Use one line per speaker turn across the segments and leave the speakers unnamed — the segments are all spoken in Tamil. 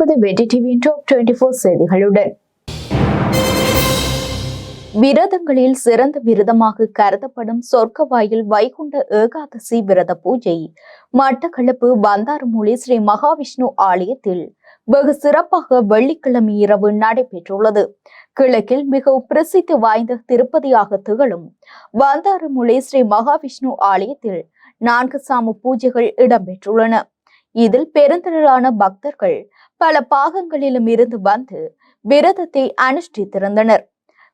இணைந்திருப்பது வெற்றி டிவியின் டாப் டுவெண்டி ஃபோர் செய்திகளுடன். விரதங்களில் சிறந்த விரதமாக கருதப்படும் சொர்க்கவாயில் வைகுண்ட ஏகாதசி விரத பூஜை. மட்டக்களப்பு பந்தாரமூலி ஸ்ரீ மகாவிஷ்ணு ஆலயத்தில் வெகு சிறப்பாக வெள்ளிக்கிழமை இரவு நடைபெற்றுள்ளது. கிழக்கில் மிகவும் பிரசித்தி வாய்ந்த திருப்பதியாக திகழும் பந்தாரமூலி ஸ்ரீ மகாவிஷ்ணு ஆலயத்தில் நான்கு சாம பூஜைகள் இடம்பெற்றுள்ளன. இதில் பெருந்திரளான பக்தர்கள் பல பாகங்களிலும் இருந்து வந்து விரதத்தை அனுஷ்டித்திருந்தனர்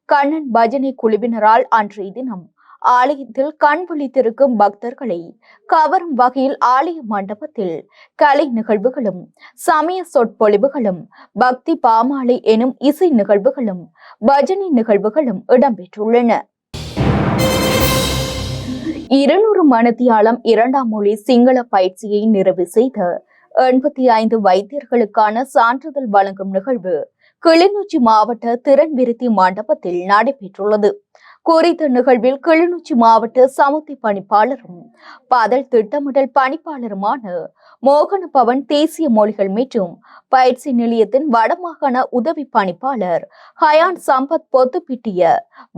கண்ணன் பஜனை குழுவினரால் அன்றைய தினம் ஆலயத்தில் கண் விழித்திருக்கும் பக்தர்களை கவரும் வகையில் ஆலய மண்டபத்தில் கலை நிகழ்வுகளும் சமய சொற்பொழிவுகளும் பக்தி பாமாலை எனும் இசை நிகழ்வுகளும் பஜனை நிகழ்வுகளும் இடம்பெற்றுள்ளன. இருநூறு மணித்தியாலம் இரண்டாம் மொழி சிங்கள பயிற்சியை நிறைவு செய்த எண்பத்தி ஐந்து வைத்தியர்களுக்கான சான்றிதழ் வழங்கும் நிகழ்வு கிளிநொச்சி மாவட்ட திறன் விருத்தி மண்டபத்தில் நடைபெற்றுள்ளது. குறித்த நிகழ்வில் கிளிநொச்சி மாவட்ட சமுத்தி பணிப்பாளரும் பதல் திட்டமிடல் பணிப்பாளருமான மோகன பவன் தேசிய மொழிகள் மற்றும் பயிற்சி நிலையத்தின் வடமாகாண உதவி பணிப்பாளர் ஹயான் சம்பத் பொத்துப்பிட்டிய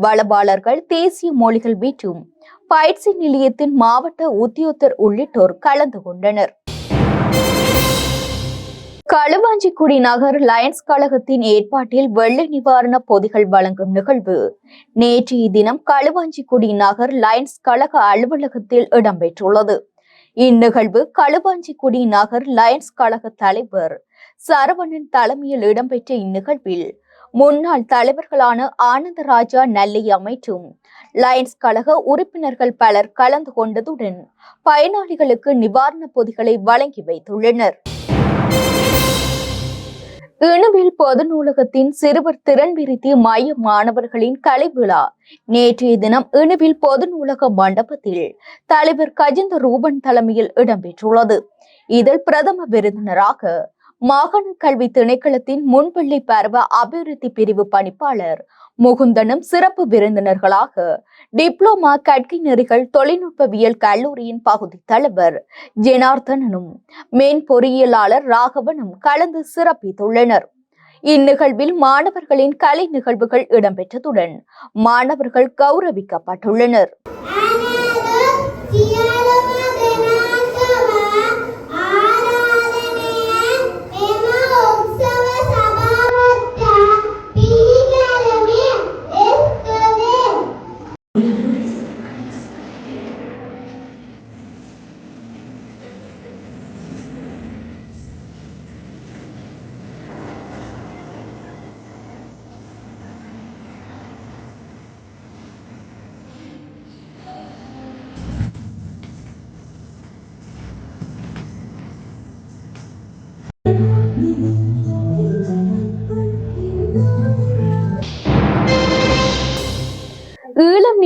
வளபாளர்கள் தேசிய மொழிகள் மற்றும் பயிற்சி நிலையத்தின் மாவட்ட உத்தியோத்தர் உள்ளிட்டோர் கலந்து கொண்டனர். களுவாஞ்சிக்குடி நகர் லயன்ஸ் கழகத்தின் ஏற்பாட்டில் வெள்ள நிவாரண பொதிகள் வழங்கும் நிகழ்வு. நேற்றைய தினம் களுவாஞ்சிக்குடி நகர் லயன்ஸ் கழக அலுவலகத்தில் இடம்பெற்றுள்ளது. இந்நிகழ்வு களுவாஞ்சிக்குடி நகர் லயன்ஸ் கழக தலைவர் சரவணன் தலைமையில் இடம்பெற்ற இந்நிகழ்வில் முன்னாள் தலைவர்களான ஆனந்தராஜா நல்லை மற்றும் லயன்ஸ் கழக உறுப்பினர்கள் பலர் கலந்து கொண்டதுடன் பயனாளிகளுக்கு நிவாரணப் பொதிகளை வழங்கி வைத்துள்ளனர். இணுவில் பொது நூலகத்தின் சிறுவர் திறன் விருத்தி மைய மாணவர்களின் கலை விழா. நேற்றைய தினம் இணுவில் பொது நூலக மண்டபத்தில் தலைவர் கஜிந்த ரூபன் தலைமையில் இடம்பெற்றுள்ளது. இதில் பிரதம விருந்தினராக மாகாண கல்வி திணைக்களத்தின் முன்பள்ளி பருவ அபிவிருத்தி பிரிவு பணிப்பாளர் முகுந்தனும் சிறப்பு விருந்தினர்களாக டிப்ளோமா கற்கை நெறிகள் தொழில்நுட்பவியல் கல்லூரியின் பகுதி தலைவர் ஜெனார்தனனும் மேன் பொறியியலாளர் ராகவனும் கலந்து சிறப்பித்துள்ளனர். இந்நிகழ்வில் மாணவர்களின் கலை நிகழ்வுகள் இடம்பெற்றதுடன் மாணவர்கள் கௌரவிக்கப்பட்டுள்ளனர்.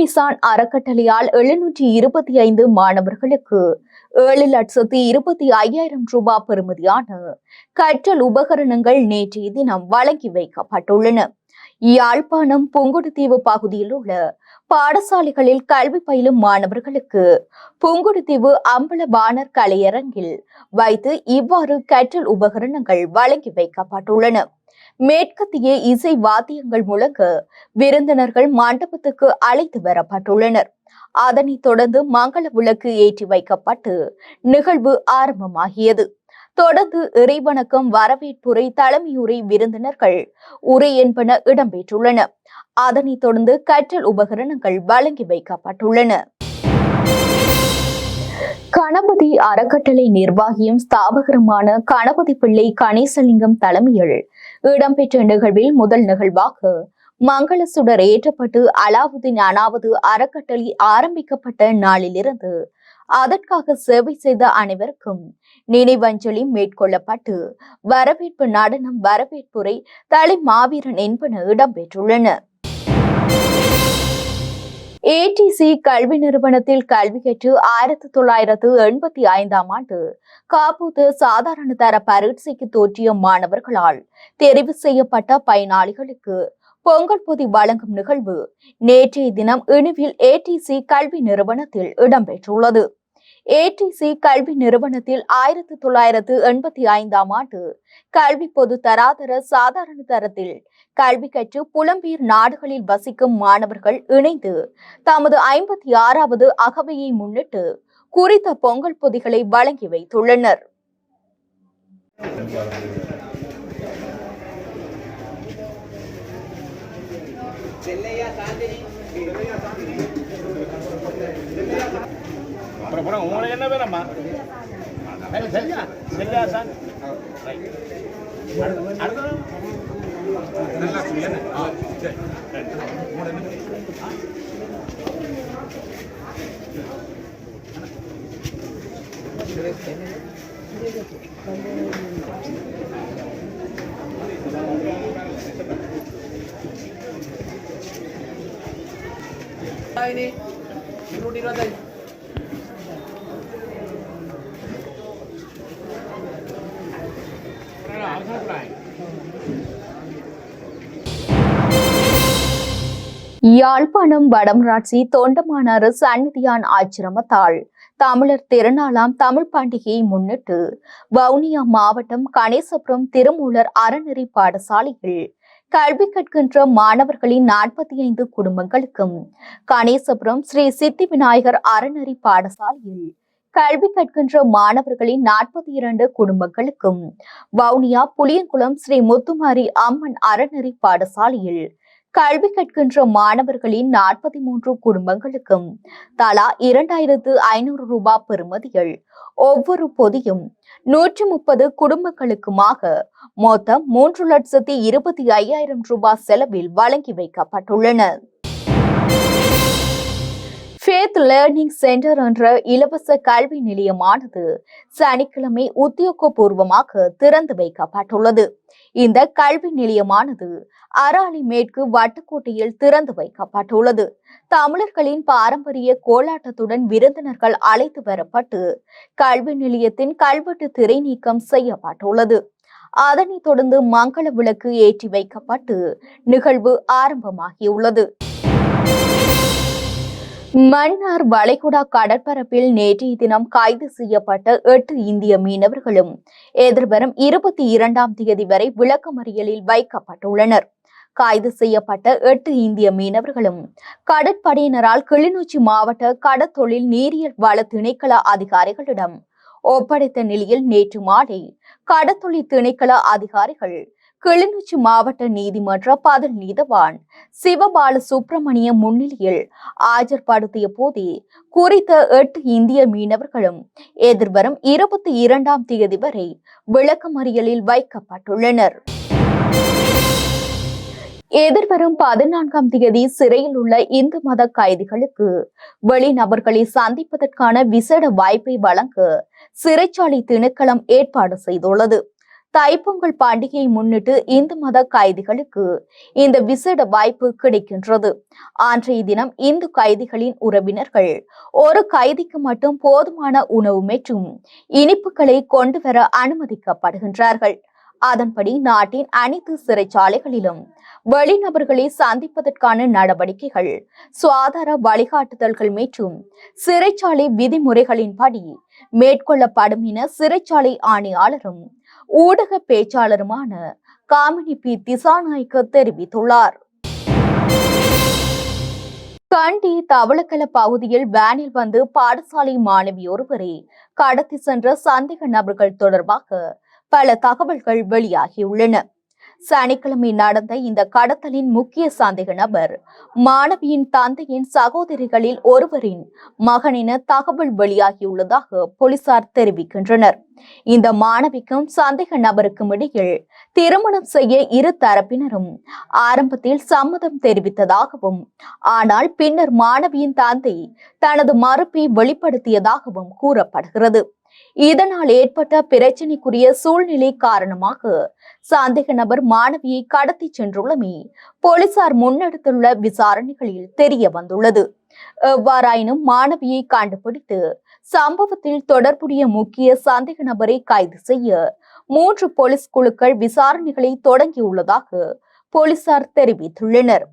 நிசான் அறக்கட்டளையால் எழுநூற்றி இருபத்தி ஐந்து மாணவர்களுக்கு ஏழு லட்சத்தி இருபத்தி ஐயாயிரம் ரூபாய் பெறுமதியான கற்றல் உபகரணங்கள் நேற்றைய தினம் வழங்கி வைக்கப்பட்டுள்ளன. யாழ்ப்பாணம் புங்குடுதீவு பகுதியில் உள்ள பாடசாலைகளில் கல்வி பயிலும் மாணவர்களுக்கு புங்குடுதீவு அம்பல பாணர் கலையரங்கில் வைத்து இவ்வாறு கற்றல் உபகரணங்கள் வழங்கி வைக்கப்பட்டுள்ளன. மேற்கத்திய இசை வாத்தியங்கள் முழங்க விருந்தினர்கள் மண்டபத்துக்கு அழைத்து வரப்பட்டுள்ளனர். அதனைத் தொடர்ந்து மங்கள விளக்கு ஏற்றி வைக்கப்பட்டு நிகழ்வு ஆரம்பமாகியது. தொடர்ந்து இறைவணக்கம் வரவேற்புரை தலைமையுரை விருந்தினர்கள் உரை என்பன இடம்பெற்றுள்ளன. அதனைத் தொடர்ந்து கற்றல் உபகரணங்கள் வழங்கி வைக்கப்பட்டுள்ளன. கணபதி அறக்கட்டளை நிர்வாகியும் ஸ்தாபகருமான கணபதி பிள்ளை கணேசலிங்கம் தலைமையில் இடம்பெற்ற நிகழ்வில் முதல் நிகழ்வாக மங்கள சுடர் ஏற்றப்பட்டு அலாவுதீன் அனாவது அறக்கட்டளை ஆரம்பிக்கப்பட்ட நாளிலிருந்து அதற்காக சேவை செய்த அனைவருக்கும் நினைவஞ்சலி மேற்கொள்ளப்பட்டு வரவேற்பு நடனம் வரவேற்புரை தலை மாவீரன் என்பன இடம்பெற்றுள்ளன. ஏடிசி கல்வி நிறுவனத்தில் கல்வி கற்று ஆயிரத்தி தொள்ளாயிரத்து எண்பத்தி ஐந்தாம் ஆண்டு காப்பூத்து சாதாரண தர பரீட்சைக்கு தோற்றிய மாணவர்களால் தெரிவு செய்யப்பட்ட பயனாளிகளுக்கு பொங்கல் பொதி வழங்கும் நிகழ்வு நேற்றைய தினம் இணுவில் ஏடிசி கல்வி நிறுவனத்தில் இடம்பெற்றுள்ளது. ஏடிசி கல்வி நிறுவனத்தில் ஆயிரத்தி தொள்ளாயிரத்து எண்பத்தி ஐந்தாம் ஆண்டு கல்வி பொது தராதர சாதாரண தரத்தில் கல்வி கற்று புலம்பெயர் நாடுகளில் வசிக்கும் மாணவர்கள் இணைந்து தமது ஐம்பத்தி ஆறாவது அகவையை முன்னிட்டு குறித்த பொங்கல் பொதிகளை வழங்கி வைத்துள்ளனர்.
அப்புறம் அப்புறம் உங்களுக்கு என்ன வேணும்மா? சரியா? சரியா சார். ரைட் அடுத்தது
யாழ்ப்பாணம் வடமராட்சி தொண்டமானாறு சந்நிதியான் ஆச்சிரமத்தால் தமிழர் திருநாளாம் தமிழ் பண்டிகையை முன்னிட்டு வவுனியா மாவட்டம் கணேசபுரம் திருமூலர் அறநெறி பாடசாலையில் கல்வி கற்கின்ற மாணவர்களின் நாற்பத்தி ஐந்து குடும்பங்களுக்கும் கணேசபுரம் ஸ்ரீ சித்தி விநாயகர் அறநெறி பாடசாலையில் கல்வி கற்கின்ற மாணவர்களின் நாற்பத்தி இரண்டு குடும்பங்களுக்கும் வவுனியா புளியங்குளம் ஸ்ரீ முத்துமாரி அம்மன் அறநெறி பாடசாலையில் கல்வி கற்கின்ற மாணவர்களின் நாற்பத்தி மூன்று குடும்பங்களுக்கும் தலா இரண்டாயிரத்து ஐநூறு ரூபாய் பெறுமதிகள். ஒவ்வொரு பொதியும் நூற்றி முப்பது குடும்பங்களுக்குமாக மொத்தம் மூன்று லட்சத்தி இருபத்தி ஐயாயிரம் ரூபாய் செலவில் வழங்கி வைக்கப்பட்டுள்ளன. ஃபேத் லேர்னிங் சென்டர் என்ற இலவச கல்வி நிலையமானது சனிக்கிழமை உத்தியோகபூர்வமாக திறந்து வைக்கப்பட்டுள்ளது. இந்த கல்வி நிலையமானது அராலி மேற்கு வட்டுக்கோட்டையில் திறந்து வைக்கப்பட்டுள்ளது. தமிழர்களின் பாரம்பரிய கோலாட்டத்துடன் விருந்தினர்கள் அழைத்து வரப்பட்டு கல்வி நிலையத்தின் கல்வெட்டு திரை நீக்கம் செய்யப்பட்டுள்ளது. அதனைத் தொடர்ந்து மங்கள விளக்கு ஏற்றி வைக்கப்பட்டு நிகழ்வு ஆரம்பமாகியுள்ளது. மன்னார் வளைகுடா கடற்பரப்பில் நேற்றைய தினம் கைது செய்யப்பட்ட எட்டு இந்திய மீனவர்களும் எதிர்வரும் இருபத்தி இரண்டாம் தேதி வரை விளக்கமறியலில் வைக்கப்பட்டுள்ளனர். கைது செய்யப்பட்ட எட்டு இந்திய மீனவர்களும் கடற்படையினரால் கிளிநொச்சி மாவட்ட கடற்தொழில் நீரியல் வள திணைக்கள அதிகாரிகளிடம் ஒப்படைத்த நிலையில் நேற்று மாலை கடற்தொழில் திணைக்கள அதிகாரிகள் கிளிநொச்சி மாவட்ட நீதிமன்ற பதில் நீதவான் சிவபால சுப்பிரமணியம் முன்னிலையில் ஆஜர்படுத்திய போதே குறித்த எட்டு இந்திய மீனவர்களும் எதிர்வரும் இருபத்தி இரண்டாம் தேதி வரை விளக்கமறியலில் வைக்கப்பட்டுள்ளனர். எதிர்வரும் பதினான்காம் தேதி சிறையில் உள்ள இந்து மத கைதிகளுக்கு வெளிநபர்களை சந்திப்பதற்கான விசேட வாய்ப்பை வழங்க சிறைச்சாலை திணைக்களம் ஏற்பாடு செய்துள்ளது. தைப்பொங்கல் பண்டிகையை முன்னிட்டு இந்து மத கைதிகளுக்கு இந்த விசேட வாய்ப்பு கிடைக்கின்றது. அன்றைய தினம் இந்து கைதிகளின் உறவினர்கள் ஒரு கைதிக்கு மட்டும் போதுமான உணவு மற்றும் இனிப்புகளை கொண்டு வர அனுமதிக்கப்படுகின்றார்கள். அதன்படி நாட்டின் அனைத்து சிறைச்சாலைகளிலும் வெளிநபர்களை சந்திப்பதற்கான நடவடிக்கைகள் சுகாதார வழிகாட்டுதல்கள் மற்றும் சிறைச்சாலை விதிமுறைகளின்படி மேற்கொள்ளப்படும் என சிறைச்சாலை ஆணையாளரும் ஊடக பேச்சாளருமான காமினி பி திசாநாய்க்கு தெரிவித்துள்ளார். கண்டி தவளக்கல பகுதியில் வேனில் வந்து பாடசாலை மாணவி ஒருவரை கடத்தி சென்ற சந்தேக நபர்கள் தொடர்பாக பல தகவல்கள் வெளியாகியுள்ளன. சனிக்கிழமை நடந்த இந்த கடத்தலின் முக்கிய சந்தேக நபர் மாணவியின் தந்தையின் சகோதரிகளில் ஒருவரின் மகனின தகவல் வெளியாகியுள்ளதாக போலீசார் தெரிவிக்கின்றனர். இந்த மாணவிக்கும் சந்தேக நபருக்கும் இடையில் திருமணம் செய்ய இரு தரப்பினரும் ஆரம்பத்தில் சம்மதம் தெரிவித்ததாகவும் ஆனால் பின்னர் மாணவியின் தந்தை தனது மறுப்பை வெளிப்படுத்தியதாகவும் கூறப்படுகிறது. இதனால் ஏற்பட்ட பிரச்சினைக்குரிய சூழ்நிலை காரணமாக சந்தேக நபர் மாணவியை கடத்தி சென்றுள்ளமை போலீசார் முன்னெடுத்துள்ள விசாரணைகளில் தெரிய வந்துள்ளது. எவ்வாறாயினும் மாணவியை கண்டுபிடித்து சம்பவத்தில் தொடர்புடைய முக்கிய சந்தேக நபரை கைது செய்ய மூன்று போலீஸ் குழுக்கள் விசாரணைகளை தொடங்கியுள்ளதாக போலீசார் தெரிவித்துள்ளனர்.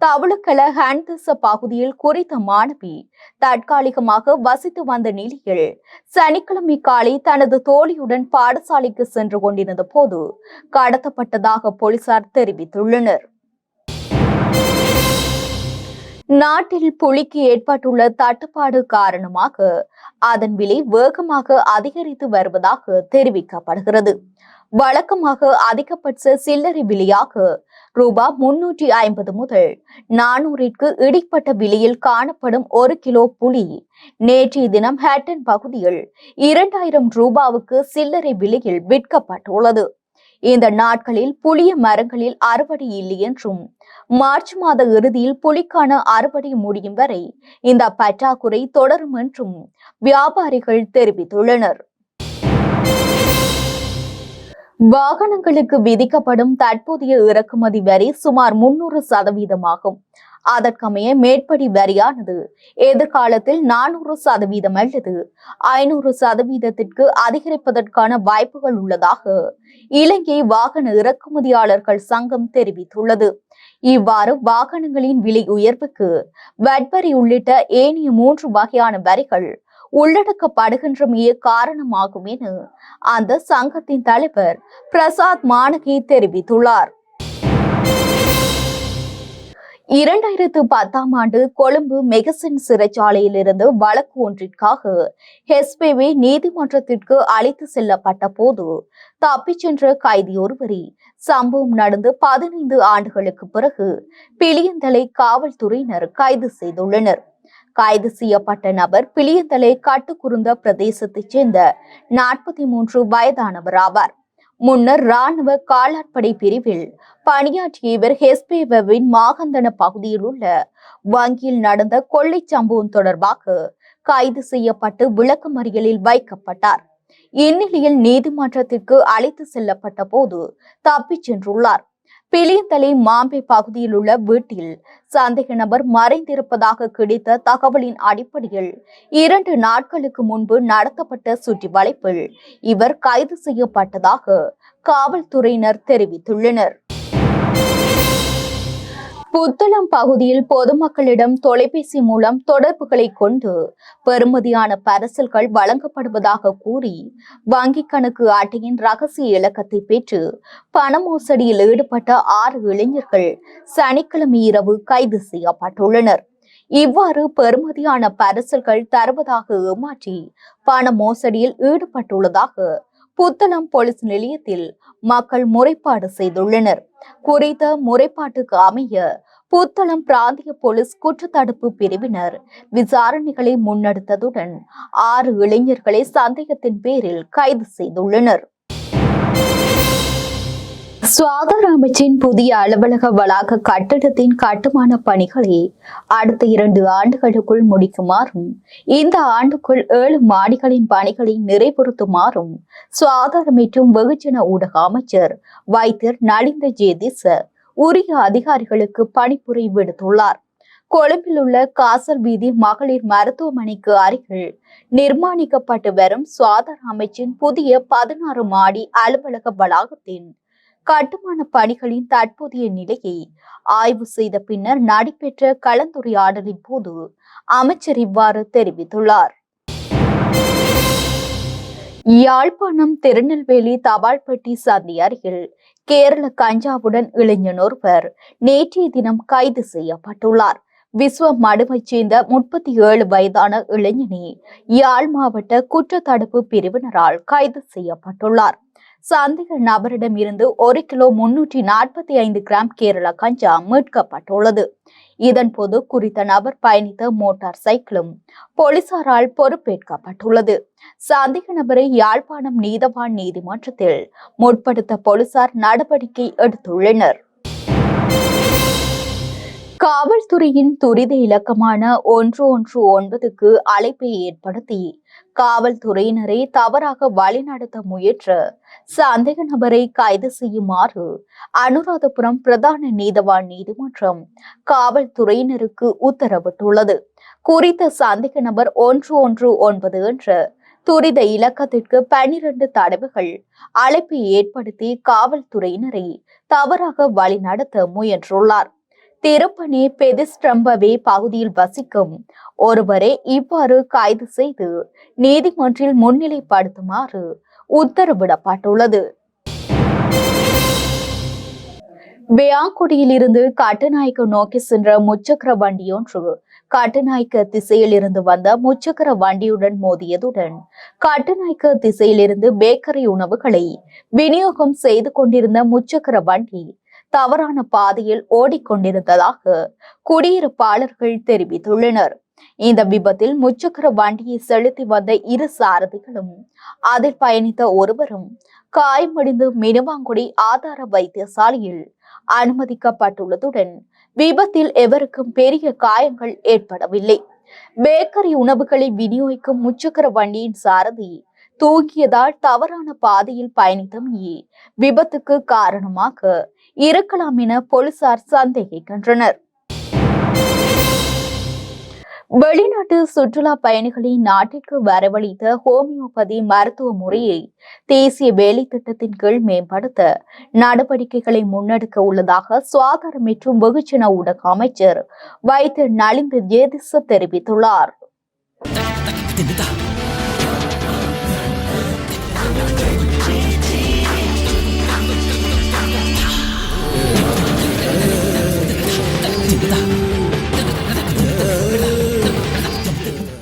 தவளக்கல ஹான்தச பகுதியில் குறித்த மாணவி தற்காலிகமாக வசித்து வந்த நிலையில் சனிக்கிழமை காலை தனது தோழியுடன் பாடசாலைக்கு சென்று கொண்டிருந்த போது கடத்தப்பட்டதாக போலீசார் தெரிவித்துள்ளனர். நாட்டில் புலிக்கு ஏற்பட்டுள்ள தட்டுப்பாடு காரணமாக அதன் விலை வேகமாக அதிகரித்து வருவதாக தெரிவிக்கப்படுகிறது. வழக்கமாக அதிகபட்ச சில்லறை விலையாக ரூபா முன்னூற்றி ஐம்பது முதல் நானூறிற்கு இடைப்பட்ட விலையில் காணப்படும் ஒரு கிலோ புலி நேற்றைய தினம் ஹேட்டன் பகுதியில் இரண்டாயிரம் ரூபாவுக்கு சில்லறை விலையில் விற்கப்பட்டுள்ளது. இந்த நாட்களில் புளிய மரங்களில் அறுவடை இல்லை என்றும் மார்ச் மாத இறுதியில் புலிக்கான அறுவடை முடியும் வரை இந்த பற்றாக்குறை தொடரும் என்றும் வியாபாரிகள் தெரிவித்துள்ளனர். வாகனங்களுக்கு விதிக்கப்படும் தற்போதைய இறக்குமதி வரி சுமார் முன்னூறு சதவீதமாகும். அதற்கமைய மேற்படி வரியானது எதிர்காலத்தில் நானூறு சதவீதம் அல்லது ஐநூறு சதவீதத்திற்கு அதிகரிப்பதற்கான வாய்ப்புகள் உள்ளதாக இலங்கை வாகன இறக்குமதியாளர்கள் சங்கம் தெரிவித்துள்ளது. இவ்வாறு வாகனங்களின் விலை உயர்வுக்கு வட்வரி உள்ளிட்ட ஏனைய மூன்று வகையான வரிகள் உள்ளடக்கப்படுகின்றமையே காரணமாகும் என அந்த சங்கத்தின் தலைவர் பிரசாத் மானகி தெரிவித்துள்ளார். இரண்டாயிரத்து பத்தாம் ஆண்டு கொழும்பு மெகசின் சிறைச்சாலையில் இருந்து வழக்கு ஒன்றிற்காக ஹெஸ்பேவை நீதிமன்றத்திற்கு அழைத்து செல்லப்பட்ட போது தப்பிச் சென்ற கைதி சம்பவம் நடந்து பதினைந்து ஆண்டுகளுக்கு பிறகு பிளியந்தலை காவல்துறையினர் கைது செய்துள்ளனர். கைது செய்யப்பட்ட நபர் பிளியந்தலை கட்டுக்குருந்த பிரதேசத்தைச் சேர்ந்த நாற்பத்தி மூன்று வயதானவர் ஆவார். முன்னர் ராணுவ காலாட்படை பிரிவில் பணியாற்றிய இவர் ஹெஸ்பேவின் மாகந்தன பகுதியில் உள்ள வங்கியில் நடந்த கொள்ளை சம்பவம் தொடர்பாக கைது செய்யப்பட்டு விளக்கமறியலில் வைக்கப்பட்டார். இந்நிலையில் நீதிமன்றத்திற்கு அழைத்து செல்லப்பட்ட போது தப்பிச் சென்றுள்ளார். பிளியந்தலை மாம்பே பகுதியில் உள்ள வீட்டில் சந்தேக நபர் மறைந்திருப்பதாக கிடைத்த தகவலின் அடிப்படையில் இரண்டு நாட்களுக்கு முன்பு நடத்தப்பட்ட சுற்றி வளைப்பில் இவர் கைது செய்யப்பட்டதாக காவல்துறையினர் தெரிவித்துள்ளனர். புத்தளம் பகுதியில் பொதுமக்களிடம் தொலைபேசி மூலம் தொடர்புகளை கொண்டு பெறுமதியான பரிசல்கள் வழங்கப்படுவதாக கூறி வங்கிக் கணக்கு அட்டையின் ரகசிய இலக்கத்தை பெற்று பண மோசடியில் ஈடுபட்ட ஆறு இளைஞர்கள் சனிக்கிழமை இரவு கைது செய்யப்பட்டுள்ளனர். இவ்வாறு பெறுமதியான பரிசல்கள் தருவதாக ஏமாற்றி பண மோசடியில் ஈடுபட்டுள்ளதாக புத்தளம் போலீஸ் நிலையத்தில் மக்கள் முறைப்பாடு செய்துள்ளனர். குறித்த முறைப்பாட்டுக்கு அமைய புத்தளம் பிராந்திய போலீஸ் குற்றத்தடுப்பு பிரிவினர் விசாரணைகளை முன்னெடுத்ததுடன் ஆறு இளைஞர்களை சந்தேகத்தின் பேரில் கைது செய்துள்ளனர். சுகாதார அமைச்சின் புதிய அலுவலக வளாக கட்டடத்தின் கட்டுமான பணிகளை அடுத்த இரண்டு ஆண்டுகளுக்குள் முடிக்குமாறும் இந்த ஆண்டுக்குள் ஏழு மாடிகளின் பணிகளை நிறைவுறுத்துமாறும் சுகாதார மற்றும் வெகுஜன ஊடக அமைச்சர் வைத்தியர் நலிந்த ஜேதிச உரிய அதிகாரிகளுக்கு பணிப்புரை விடுத்துள்ளார். கொழும்பில் உள்ள காசல் வீதி மகளிர் மருத்துவமனைக்கு அருகில் நிர்மாணிக்கப்பட்டு வரும் சுவாதார அமைச்சின் புதிய பதினாறு மாடி அலுவலக வளாகத்தின் கட்டுமான பணிகளின் தற்போதைய நிலையை ஆய்வு செய்த பின்னர் நடைபெற்ற கலந்துரையாடலின் போது அமைச்சர் இவ்வாறு தெரிவித்துள்ளார். யாழ்ப்பாணம் திருநெல்வேலி தபால்பட்டி சந்தி அருகில் கேரள கஞ்சாவுடன் இளைஞன் ஒருவர் நேற்றைய தினம் கைது செய்யப்பட்டுள்ளார். விஸ்வ மடுமைச் சேர்ந்த முப்பத்தி ஏழு வயதான இளைஞனே யாழ் மாவட்ட குற்றத்தடுப்பு பிரிவினரால் கைது செய்யப்பட்டுள்ளார். சந்தேக நபரிடம் இருந்து ஒரு கிலோ முன்னூற்றி நாற்பத்தி ஐந்து கிராம் கேரள கஞ்சா மீட்கப்பட்டுள்ளது. இதன்போது குறித்த நபர் பயணித்த மோட்டார் சைக்கிளும் போலீசாரால் பொறுப்பேற்கப்பட்டுள்ளது. சந்தேக நபரை யாழ்ப்பாணம் நீதவான் நீதிமன்றத்தில் முற்படுத்த போலீசார் நடவடிக்கை எடுத்துள்ளனர். காவல்துறையின் துரித இலக்கமான ஒன்று ஒன்று ஒன்பதுக்கு அழைப்பை ஏற்படுத்தி காவல்துறையினரை தவறாக வழிநடத்த முயன்ற சந்தேக நபரை கைது செய்யுமாறு அனுராதபுரம் பிரதான நீதவான் நீதிமன்றம் காவல்துறையினருக்கு உத்தரவிட்டுள்ளது. குறித்த சந்தேக நபர் ஒன்று ஒன்று ஒன்பது என்ற துரித இலக்கத்திற்கு பனிரெண்டு தடவைகள் அழைப்பை ஏற்படுத்தி காவல்துறையினரை தவறாக வழிநடத்த முயன்றுள்ளார். திருப்பணி பெதிஸ்ட்ரம்பவே பகுதியில் வசிக்கும் ஒருவரை இவ்வாறு கைது செய்து நீதிமன்றில் முன்னிலைப்படுத்துமாறு உத்தரவிடப்பட்டுள்ளது. பியாங்குடியில் இருந்து கட்டுநாய்க்கு நோக்கி சென்ற முச்சக்கர வண்டியொன்று கட்டுநாய்க்கு திசையில் இருந்து வந்த முச்சக்கர வண்டியுடன் மோதியதுடன் கட்டுநாய்க்கு திசையிலிருந்து பேக்கரி உணவுகளை விநியோகம் செய்து கொண்டிருந்த முச்சக்கர வண்டி தவறான பாதையில் ஓடிக்கொண்டிருந்ததாக குடியிருப்பாளர்கள் தெரிவித்துள்ளனர். இந்த விபத்தில் முச்சக்கர வண்டியை செலுத்தி வந்த இரு சாரதிகளும் அதில் பயணித்த ஒருவரும் காயமடைந்து மினுவாங்குடி ஆதார வைத்தியசாலையில் அனுமதிக்கப்பட்டுள்ளதுடன் விபத்தில் எவருக்கும் பெரிய காயங்கள் ஏற்படவில்லை. பேக்கரி உணவுகளை விநியோகிக்கும் முச்சக்கர வண்டியின் சாரதி தூக்கியதால் தவறான பாதையில் பயணித்தமையே விபத்துக்கு காரணமாக இருக்கலாம் என போலீசார் சந்தேகிக்கின்றனர். வெளிநாட்டு சுற்றுலா பயணிகளை நாட்டிற்கு வரவழைத்த ஹோமியோபதி மருத்துவ முறையை தேசிய வேலை திட்டத்தின் கீழ் மேம்படுத்த நடவடிக்கைகளை முன்னெடுக்க உள்ளதாக சுகாதார மற்றும் வெகுஜன ஊடக அமைச்சர் வைத்திய நலிந்து ஜேதிச தெரிவித்துள்ளார்.
真的。